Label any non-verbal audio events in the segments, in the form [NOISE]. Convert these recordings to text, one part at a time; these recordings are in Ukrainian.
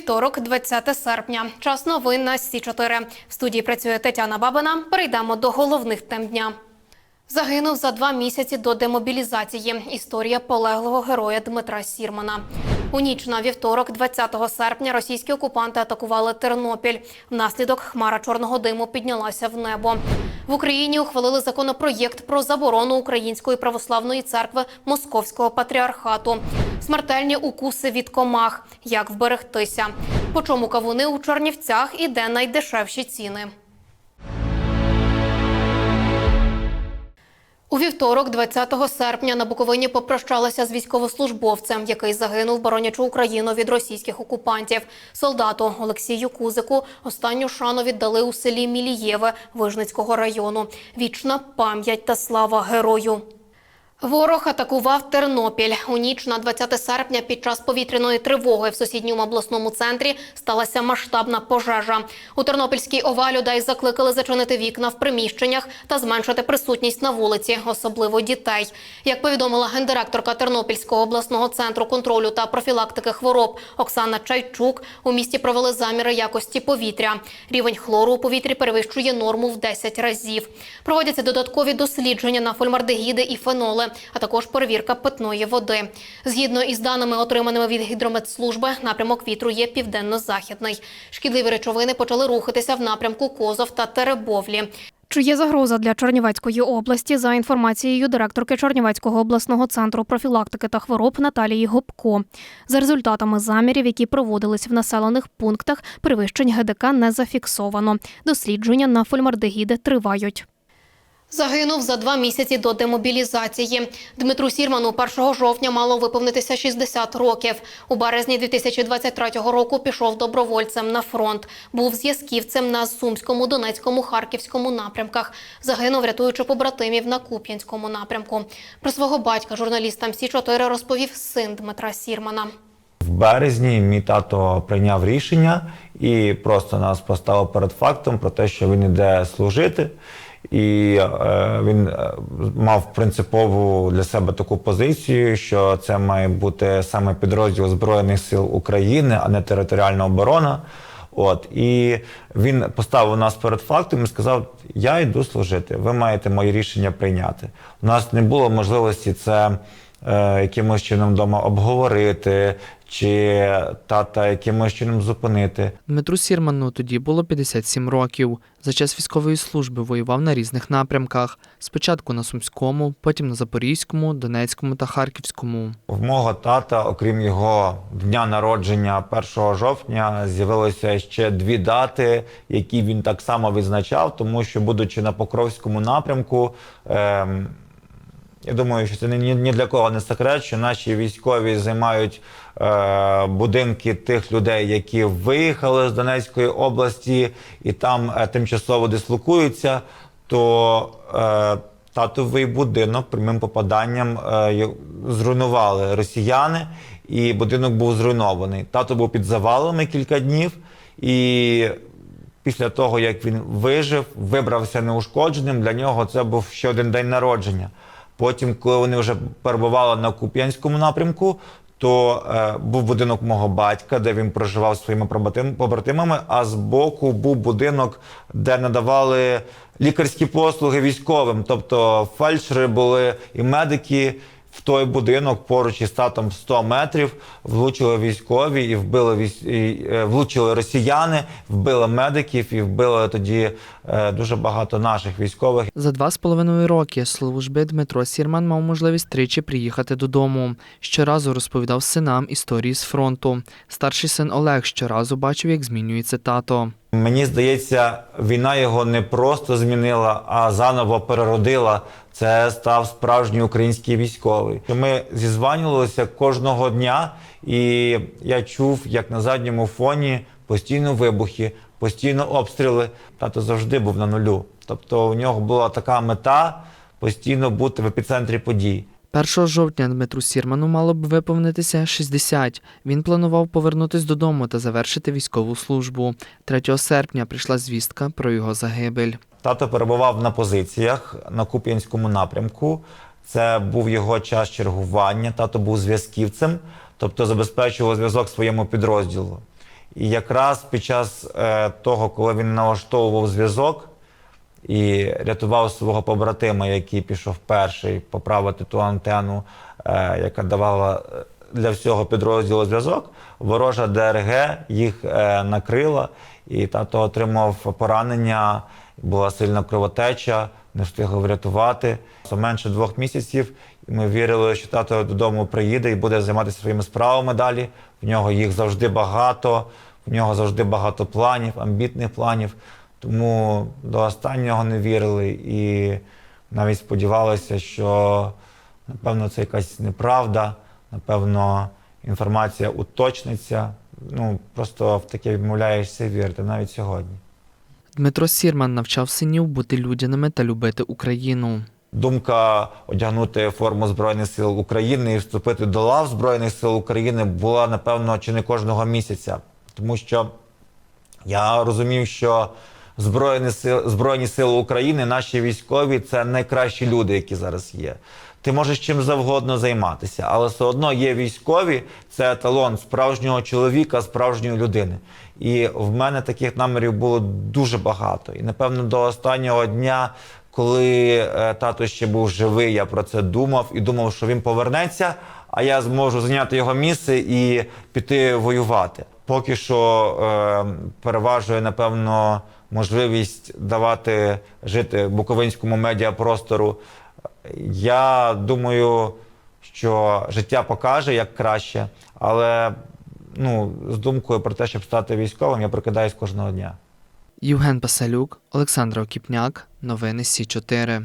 Вівторок, 20 серпня. Час новин на Сі 4 В студії працює Тетяна Бабина. Перейдемо до головних тем дня. Загинув за два місяці до демобілізації. Історія полеглого героя Дмитра Сірмана. У ніч на вівторок, 20 серпня, російські окупанти атакували Тернопіль. Внаслідок хмара чорного диму піднялася в небо. В Україні ухвалили законопроєкт про заборону Української православної церкви Московського патріархату. Смертельні укуси від комах. Як вберегтися? По чому кавуни у Чернівцях і де найдешевші ціни? У вівторок, 20 серпня, на Буковині попрощалися з військовослужбовцем, який загинув, боронячи Україну від російських окупантів. Солдату Олексію Кузику останню шану віддали у селі Мілієве Вижницького району. Вічна пам'ять та слава герою. Ворог атакував Тернопіль у ніч на 20 серпня. Під час повітряної тривоги в сусідньому обласному центрі сталася масштабна пожежа. У Тернопільській ОВА людей закликали зачинити вікна в приміщеннях та зменшити присутність на вулиці, особливо дітей. Як повідомила гендиректорка Тернопільського обласного центру контролю та профілактики хвороб Оксана Чайчук, у місті провели заміри якості повітря. Рівень хлору у повітрі перевищує норму в 10 разів. Проводяться додаткові дослідження на фольмардегіди і феноли а також перевірка питної води. Згідно із даними, отриманими від гідрометслужби, напрямок вітру є південно-західний. Шкідливі речовини почали рухатися в напрямку Козов та Теребовлі. Чи є загроза для Чернівецької області за інформацією директорки Чернівецького обласного центру профілактики та хвороб Наталії Гопко? За результатами замірів, які проводились в населених пунктах, перевищень ГДК не зафіксовано. Дослідження на фольмардегіди тривають. Загинув за два місяці до демобілізації. Дмитру Сірману 1 жовтня мало виповнитися 60 років. У березні 2023 року пішов добровольцем на фронт. Був зв'язківцем на Сумському, Донецькому, Харківському напрямках. Загинув, рятуючи побратимів на Куп'янському напрямку. Про свого батька журналістам Сі 4 розповів син Дмитра Сірмана. В березні мій тато прийняв рішення і просто нас поставив перед фактом про те, що він іде служити. І е, він е, мав принципову для себе таку позицію, що це має бути саме підрозділ Збройних сил України, а не територіальна оборона. От і він поставив нас перед фактом і сказав: Я йду служити. Ви маєте моє рішення прийняти. У нас не було можливості це якимось чином вдома обговорити, чи тата якимось чином зупинити. Дмитру Сірману тоді було 57 років. За час військової служби воював на різних напрямках: спочатку на Сумському, потім на Запорізькому, Донецькому та Харківському. В мого тата, окрім його дня народження 1 жовтня, з'явилося ще дві дати, які він так само відзначав, тому що, будучи на Покровському напрямку, ем, я думаю, що це ні, для кого не секрет, що наші військові займають е, будинки тих людей, які виїхали з Донецької області і там е, тимчасово дислокуються. То е, татовий будинок прямим попаданням е, зруйнували росіяни, і будинок був зруйнований. Тато був під завалами кілька днів, і після того, як він вижив, вибрався неушкодженим, для нього це був ще один день народження. Потім, коли вони вже перебували на Куп'янському напрямку, то е, був будинок мого батька, де він проживав зі своїми побратим- побратимами, а збоку був будинок, де надавали лікарські послуги військовим. Тобто фельдшери були і медики. В той будинок поруч із татом 100 метрів влучили військові і вбили військ... і, е, влучили росіяни, вбили медиків і вбили тоді е, дуже багато наших військових. За два з половиною роки служби Дмитро Сірман мав можливість тричі приїхати додому. Щоразу розповідав синам історії з фронту. Старший син Олег щоразу бачив, як змінюється тато. Мені здається, війна його не просто змінила, а заново переродила. Це став справжній український військовий. Ми зізванювалися кожного дня, і я чув, як на задньому фоні постійно вибухи, постійно обстріли. Тато завжди був на нулю. Тобто у нього була така мета постійно бути в епіцентрі подій. 1 жовтня Дмитру Сірману мало б виповнитися 60. Він планував повернутись додому та завершити військову службу. 3 серпня прийшла звістка про його загибель. Тато перебував на позиціях на Куп'янському напрямку. Це був його час чергування. Тато був зв'язківцем, тобто забезпечував зв'язок своєму підрозділу. І якраз під час е, того, коли він налаштовував зв'язок і рятував свого побратима, який пішов перший поправити ту антенну, е, яка давала е, для всього підрозділу зв'язок, ворожа ДРГ їх е, накрила, і тато отримав поранення, була сильна кровотеча, не встигли врятувати. Менше двох місяців. Ми вірили, що тато додому приїде і буде займатися своїми справами далі. В нього їх завжди багато, в нього завжди багато планів, амбітних планів. Тому до останнього не вірили і навіть сподівалися, що напевно це якась неправда, напевно, інформація уточниться. Ну просто в таке відмовляєшся вірити навіть сьогодні. Дмитро Сірман навчав синів бути людяними та любити Україну. Думка одягнути форму Збройних сил України і вступити до лав Збройних сил України була, напевно, чи не кожного місяця. Тому що я розумів, що Збройні сили, Збройні сили України, наші військові це найкращі люди, які зараз є. Ти можеш чим завгодно займатися, але все одно є військові, це еталон справжнього чоловіка, справжньої людини. І в мене таких намірів було дуже багато. І напевно до останнього дня, коли е, тато ще був живий, я про це думав і думав, що він повернеться, а я зможу зайняти його місце і піти воювати. Поки що е, переважує, напевно, можливість давати жити буковинському медіапростору. Я думаю, що життя покаже як краще, але ну, з думкою про те, щоб стати військовим, я прокидаюсь кожного дня. Євген Пасалюк, Олександр Окіпняк, новини Сі 4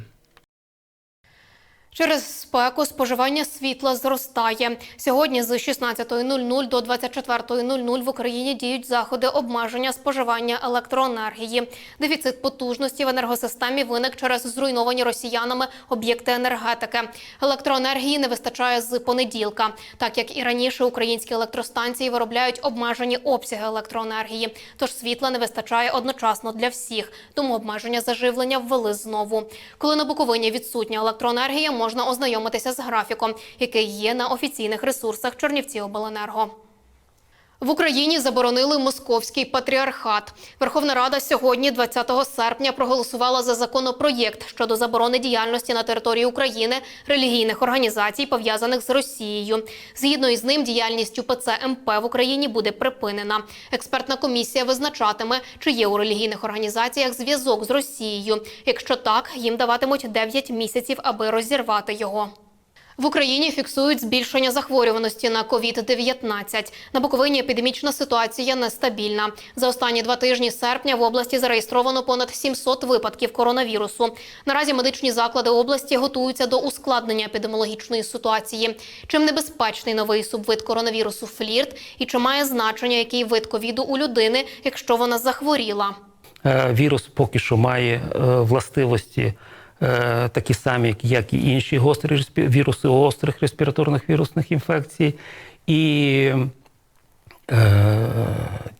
Через спеку споживання світла зростає. Сьогодні з 16.00 до 24.00 в Україні діють заходи обмеження споживання електроенергії. Дефіцит потужності в енергосистемі виник через зруйновані росіянами об'єкти енергетики. Електроенергії не вистачає з понеділка, так як і раніше українські електростанції виробляють обмежені обсяги електроенергії. Тож світла не вистачає одночасно для всіх, тому обмеження заживлення ввели знову. Коли на Буковині відсутня електроенергія, можна ознайомитися з графіком, який є на офіційних ресурсах Чернівці Обленерго. В Україні заборонили московський патріархат. Верховна Рада сьогодні, 20 серпня, проголосувала за законопроєкт щодо заборони діяльності на території України релігійних організацій, пов'язаних з Росією. Згідно із ним, діяльність УПЦ МП в Україні буде припинена. Експертна комісія визначатиме, чи є у релігійних організаціях зв'язок з Росією. Якщо так, їм даватимуть 9 місяців, аби розірвати його. В Україні фіксують збільшення захворюваності на COVID-19. На Буковині епідемічна ситуація нестабільна. За останні два тижні серпня в області зареєстровано понад 700 випадків коронавірусу. Наразі медичні заклади області готуються до ускладнення епідеміологічної ситуації. Чим небезпечний новий субвид коронавірусу флірт і чи має значення, який вид ковіду у людини, якщо вона захворіла? Е, Вірус поки що має е, властивості такі самі, як і інші гострі віруси гострих респіраторних вірусних інфекцій. І е,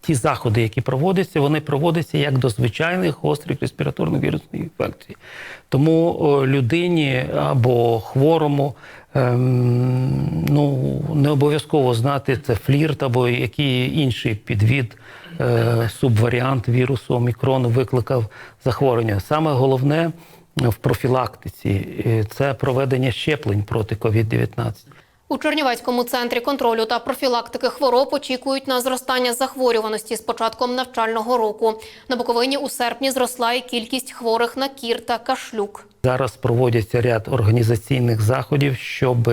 ті заходи, які проводяться, вони проводяться як до звичайних гострих респіраторних вірусних інфекцій. Тому людині або хворому ем, ну, не обов'язково знати, це флірт або який інший підвід, е, субваріант вірусу омікрону викликав захворювання. Саме головне в профілактиці це проведення щеплень проти COVID-19. У Чернівецькому центрі контролю та профілактики хвороб очікують на зростання захворюваності з початком навчального року. На Буковині у серпні зросла і кількість хворих на кір та кашлюк. Зараз проводяться ряд організаційних заходів, щоб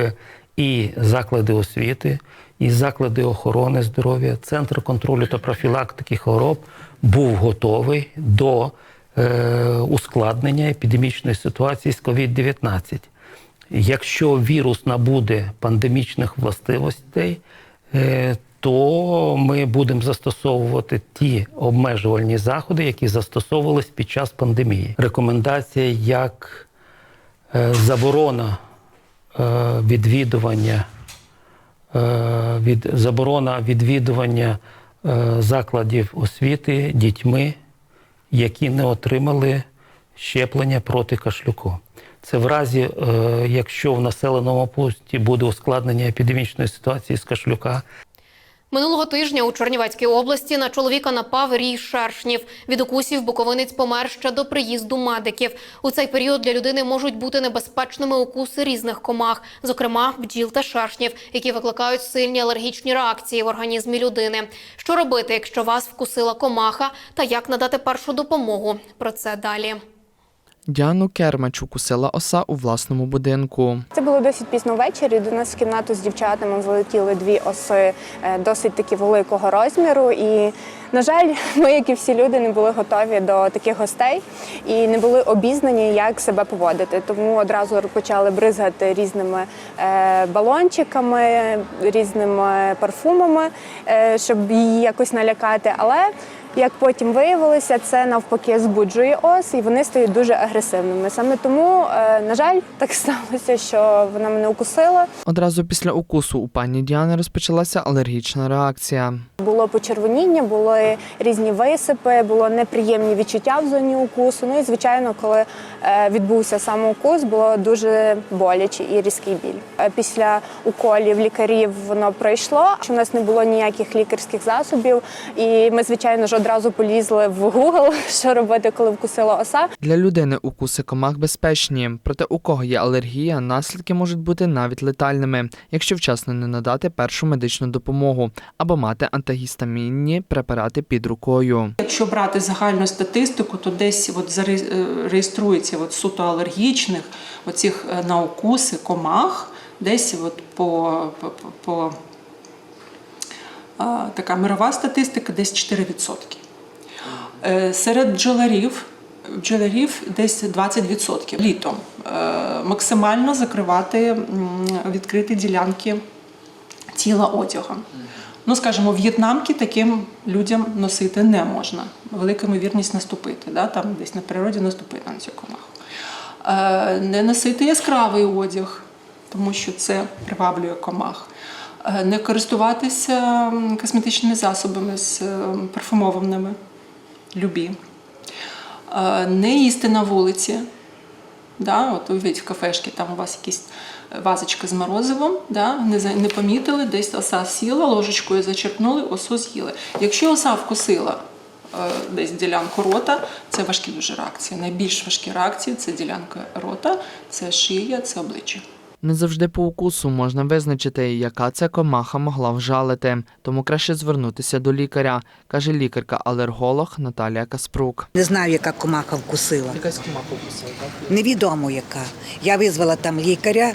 і заклади освіти, і заклади охорони здоров'я, центр контролю та профілактики хвороб був готовий до ускладнення епідемічної ситуації з COVID-19. Якщо вірус набуде пандемічних властивостей, е, то ми будемо застосовувати ті обмежувальні заходи, які застосовувались під час пандемії. Рекомендація як е, заборона е, відвідування, е, від, заборона відвідування е, закладів освіти дітьми, які не отримали щеплення проти кашлюку. Це в разі, е, якщо в населеному пункті буде ускладнення епідемічної ситуації з кашлюка, Минулого тижня у Чернівецькій області на чоловіка напав рій шершнів. Від укусів буковинець помер ще до приїзду медиків. У цей період для людини можуть бути небезпечними укуси різних комах, зокрема бджіл та шершнів, які викликають сильні алергічні реакції в організмі людини. Що робити, якщо вас вкусила комаха, та як надати першу допомогу? Про це далі. Діану Кермач укусила оса у власному будинку. Це було досить пізно ввечері. До нас в кімнату з дівчатами залетіли дві оси е, досить таки великого розміру. І, на жаль, [LAUGHS] ми, як і всі люди, не були готові до таких гостей і не були обізнані, як себе поводити. Тому одразу почали бризгати різними е, балончиками, різними парфумами, е, щоб її якось налякати. Але як потім виявилося, це навпаки збуджує ос, і вони стають дуже агресивними. Саме тому, е, на жаль, так [LAUGHS] сталося, що вона мене укусила. Одразу після укусу у пані Діани розпочалася алергічна реакція. Було почервоніння, були різні висипи, було неприємні відчуття в зоні укусу. Ну і звичайно, коли е, відбувся сам укус, було дуже боляче і різкий біль. Е, Після уколів лікарів воно пройшло. що У нас не було ніяких лікарських засобів, і ми, звичайно ж, одразу полізли в Google, [LAUGHS] що робити, коли вкусила оса. Для людини укуси комах безпечні, проте у кого є алергія, наслідки можуть бути навіть летальними, якщо вчасно не надати першу медичну допомогу або мати антигістамінні препарати під рукою. Якщо брати загальну статистику, то десь от заре- е, от суто алергічних оцих е, на укуси комах, десь от по, по, по, така мирова статистика десь 4%. Е, Серед бджоларів, бджоларів десь 20% літом. Е, Максимально закривати відкриті ділянки тіла одягом. Ну, скажімо, в'єтнамки таким людям носити не можна. Велика ймовірність наступити, да? там десь на природі наступити на цю комаху. Е, не носити яскравий одяг, тому що це приваблює комах. Е, не користуватися косметичними засобами з е, парфумованими, любі. Е, не їсти на вулиці, Да, от уявіть в кафешці, там у вас якісь вазочка з морозивом, да, не, не помітили, десь оса сіла, ложечкою зачерпнули, осу з'їли. Якщо оса вкусила десь ділянку рота, це важкі дуже реакції. Найбільш важкі реакції це ділянка рота, це шия, це обличчя. Не завжди по укусу можна визначити, яка це комаха могла вжалити, тому краще звернутися до лікаря, каже лікарка-алерголог Наталія Каспрук. Не знаю, яка комаха вкусила. Якась комаха вкусила, так? Невідомо яка. Я визвала там лікаря.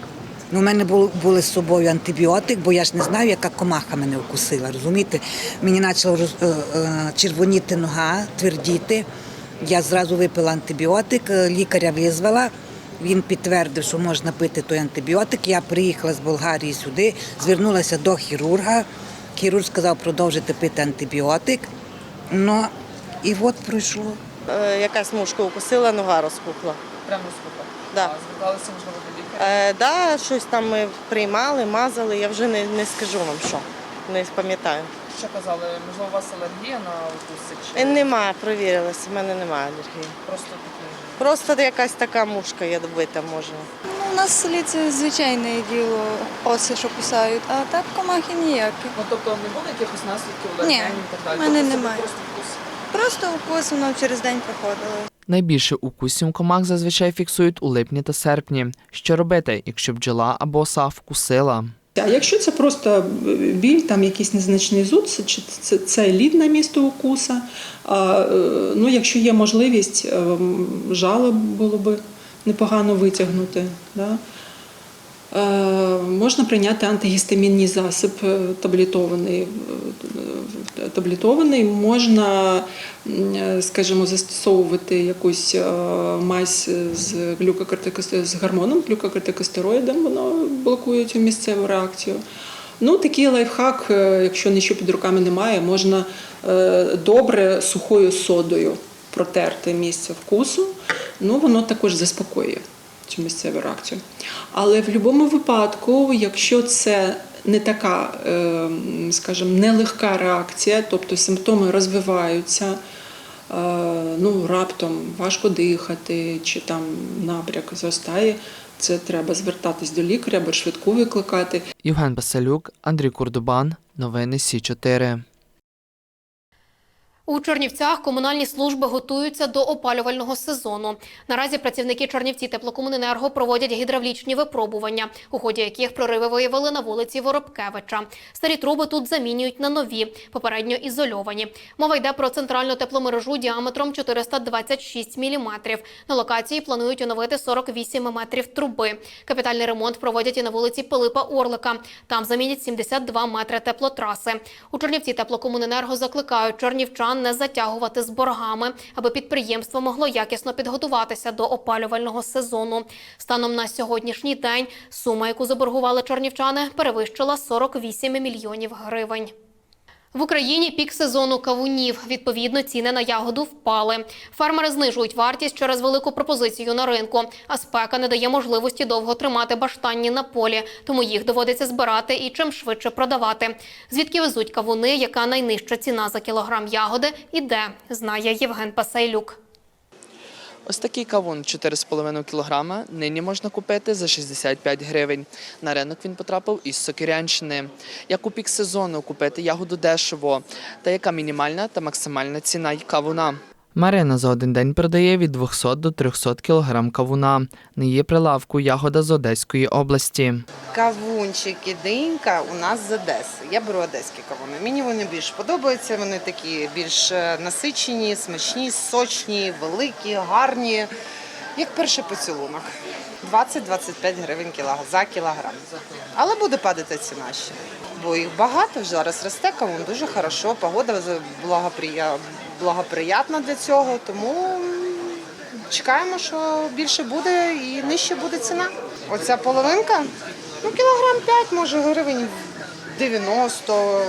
Ну, у мене були, з собою антибіотик, бо я ж не знаю, яка комаха мене вкусила. Розумієте? Мені почала е, е, червоніти нога, твердіти. Я зразу випила антибіотик, е, лікаря визвала. Він підтвердив, що можна пити той антибіотик. Я приїхала з Болгарії сюди, звернулася до хірурга. Хірург сказав продовжити пити антибіотик. Ну, і от пройшло. Е, якась мушка укусила, нога розпухла. Прямо слухав. Да. Зверталися, можливо, до лікаря. Е, да, щось там ми приймали, мазали, я вже не, не скажу вам що, не пам'ятаю. Що казали? Можливо, у вас алергія на укуси чи Е, Нема, провірилася, в мене немає алергії. просто? Просто якась така мушка ядовита може. Ну, у нас в селі це звичайне діло, оси, що кусають, а так комахи ніякі. Ну, тобто не було якихось наслідків, Ні, і так далі? в мене Тобто це немає. Просто укус. Просто укус воно через день проходило. Найбільше укусів комах зазвичай фіксують у липні та серпні. Що робити, якщо бджола або оса вкусила? А якщо це просто біль, там якийсь незначний зуд, чи це, це лід на місто укуса. А, е, ну, якщо є можливість, е, жало було би непогано витягнути. Да? Е, Можна прийняти антигістамінний засіб е, таблетований. е, таблетований. Можна, скажімо, застосовувати якусь мазь з з гормоном, глюкокортикостероїдом, воно блокує цю місцеву реакцію. Ну, такий лайфхак, якщо нічого під руками немає, можна добре сухою содою протерти місце вкусу. Ну, воно також заспокоює цю місцеву реакцію. Але в будь-якому випадку, якщо це не така, е, скажімо, нелегка реакція, тобто симптоми розвиваються, е, ну, раптом важко дихати, чи там набряк зростає, Це треба звертатись до лікаря або швидку викликати. Євген Басалюк, Андрій Курдубан. Новини Сі 4 У Чернівцях комунальні служби готуються до опалювального сезону. Наразі працівники Чернівці теплокомуненерго проводять гідравлічні випробування, у ході яких прориви виявили на вулиці Воробкевича. Старі труби тут замінюють на нові, попередньо ізольовані. Мова йде про центральну тепломережу діаметром 426 мм. На локації планують оновити 48 метрів труби. Капітальний ремонт проводять і на вулиці Пилипа Орлика. Там замінять 72 метри теплотраси. У Чернівці теплокомуненерго закликають чернівчан не затягувати з боргами, аби підприємство могло якісно підготуватися до опалювального сезону. Станом на сьогоднішній день сума, яку заборгували чернівчани, перевищила 48 мільйонів гривень. В Україні пік сезону кавунів. Відповідно, ціни на ягоду впали. Фермери знижують вартість через велику пропозицію на ринку, а спека не дає можливості довго тримати баштанні на полі, тому їх доводиться збирати і чим швидше продавати. Звідки везуть кавуни, яка найнижча ціна за кілограм ягоди і де, знає Євген Пасейлюк. Ось такий кавун 4,5 кг нині можна купити за 65 гривень. На ринок він потрапив із Сокирянщини. Як у пік сезону купити ягоду дешево, та яка мінімальна та максимальна ціна кавуна. Марина за один день продає від 200 до 300 кг кавуна. На її прилавку ягода з Одеської області. Кавунчики, динька у нас з Одеси. Я беру одеські кавуни. Мені вони більш подобаються. Вони такі більш е, насичені, смачні, сочні, великі, гарні. Як перший поцілунок. 20-25 гривень за кілограм. Але буде падати ціна ще. Бо їх багато зараз росте кавун, дуже хорошо. Погода за- благоприя... благоприятна для цього, тому чекаємо, що більше буде і нижче буде ціна. Оця половинка, ну кілограм 5, може гривень 90,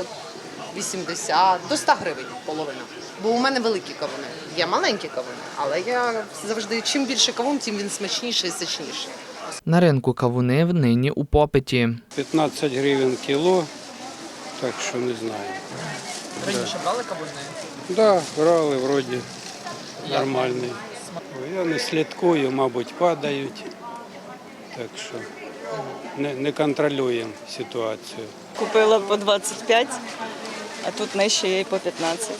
80, до 100 гривень половина. Бо у мене великі кавуни. Є маленькі кавуни, але я завжди чим більше кавун, тим він смачніший і сочніший. На ринку кавуни нині у попиті. 15 гривень кіло, так що не знаю. Раніше брали кавуни? Да, брали вроді нормальний. Я не слідкую, мабуть, падають. Так що не, не контролюємо ситуацію. Купила по 25, а тут нижче є і по 15.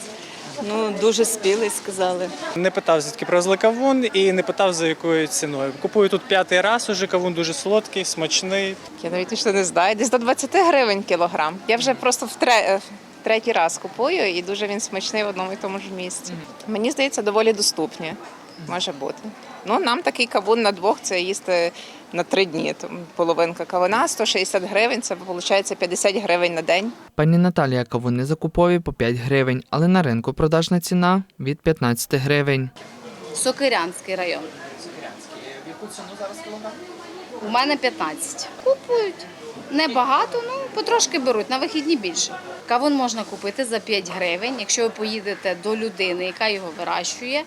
Ну, дуже спілий, сказали. Не питав, звідки привезли кавун і не питав, за якою ціною. Купую тут п'ятий раз уже кавун дуже солодкий, смачний. Я навіть точно не знаю. Десь до 20 гривень кілограм. Я вже просто в тре- в третій раз купую і дуже він смачний в одному і тому ж місці. Мені здається, доволі доступні. Може бути. Ну, нам такий кавун на двох це їсти на три дні. Тому половинка кавуна 160 гривень, це виходить 50 гривень на день. Пані Наталія кавуни закуповує по 5 гривень, але на ринку продажна ціна від 15 гривень. Сокирянський район. В яку ціну зараз кілограм? У мене 15. Купують. Небагато, ну потрошки беруть, на вихідні більше. Кавун можна купити за 5 гривень. Якщо ви поїдете до людини, яка його вирощує,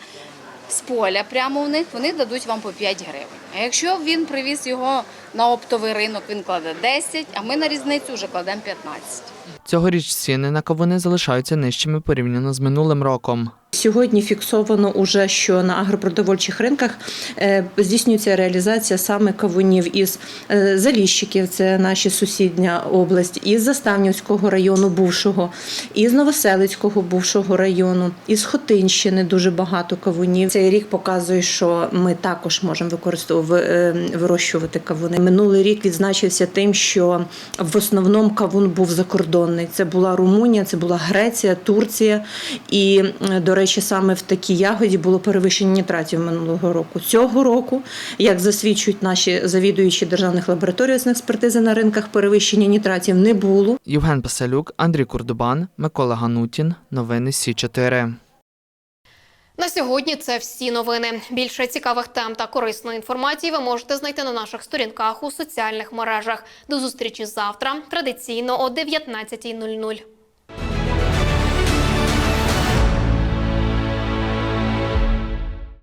з поля прямо у них, вони дадуть вам по 5 гривень. А якщо він привіз його на оптовий ринок, він кладе 10, а ми на різницю вже кладемо 15. Цьогоріч ціни на кавуни залишаються нижчими порівняно з минулим роком. Сьогодні фіксовано уже, що на агропродовольчих ринках е, здійснюється реалізація саме кавунів із е, Заліщиків, це наша сусідня область, із Заставнівського району бувшого, із Новоселицького бувшого району, із Хотинщини дуже багато кавунів. Цей рік показує, що ми також можемо використовувати е, вирощувати кавуни. Минулий рік відзначився тим, що в основному кавун був закордонний. Це була Румунія, це була Греція, Турція. І, до речі, саме в такій ягоді було перевищення нітратів минулого року. Цього року, як засвідчують наші завідуючі державних лабораторій з експертизи на ринках, перевищення нітратів не було. Євген Пасалюк, Андрій Курдубан, Микола Ганутін. Новини Сі 4 На сьогодні це всі новини. Більше цікавих тем та корисної інформації ви можете знайти на наших сторінках у соціальних мережах. До зустрічі завтра, традиційно о 19.00.